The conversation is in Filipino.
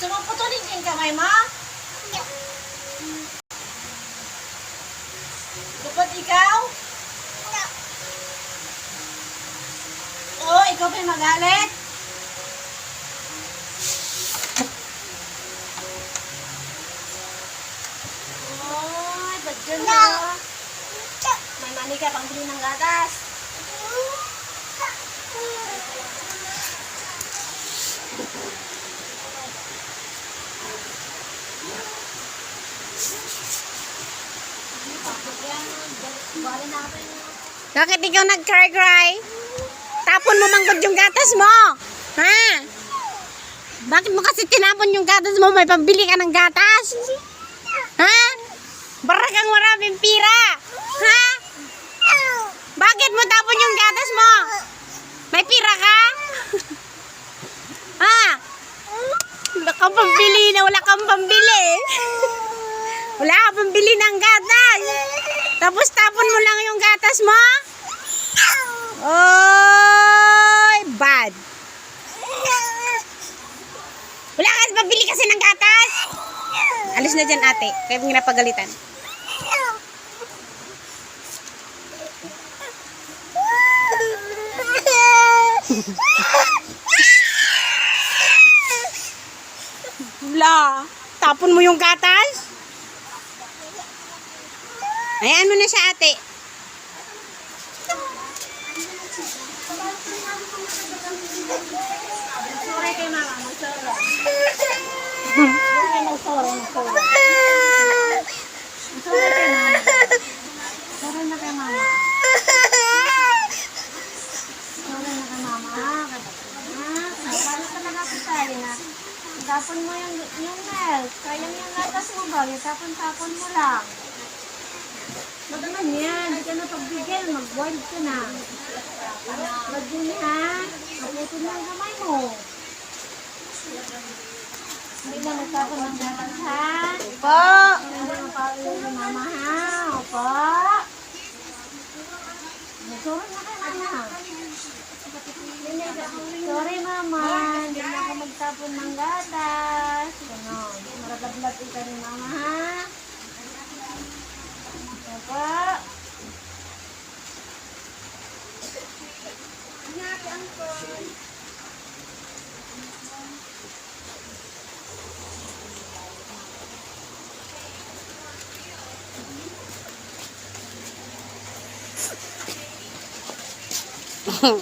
Gusto mo putulin yung kamay mo? Dapat ikaw? Oo, ikaw pa yung magalit? Oy, ba't dyan na? May mani ka pang bili ng gatas. Bakit ikaw nag-cry-cry? Tapon mo manggod yung gatas mo. Ha? Bakit mo kasi tinapon yung gatas mo? May pambili ka ng gatas. Ha? Bara kang maraming pira. Ha? Bakit mo tapon yung gatas mo? May pira ka? ha? Wala kang pambili na wala kang pambili. wala kang pambili ng gatas. Tapos tapon mo lang yung gatas mo? Oy, bad. Wala ka pabili kasi ng gatas. Alis na dyan ate. Kaya mong napagalitan. Wala. Tapon mo yung gatas? Ayan mo na siya ate. Sorry kay mama. Sorry. Sorry kay na kay mama. Sorry na kay mama. Paano ka nakakasali na? Tapon mo yung, yung milk. Sayang yung latas mo ba? Tapon-tapon mo lang. Naman yan? Hindi ka na pagbigyan. Mag-boil ka na. Yun ha? Maputo na ang kamay mo. Hindi na magtapon ng gatas ha? Po. Hindi na mapaulo ni mama ha? Opo. Sorry na kay mama. Sorry mama, hindi na ako magtapon ng gatas. Ganon. Maradablat ito ni mama ha? Opo.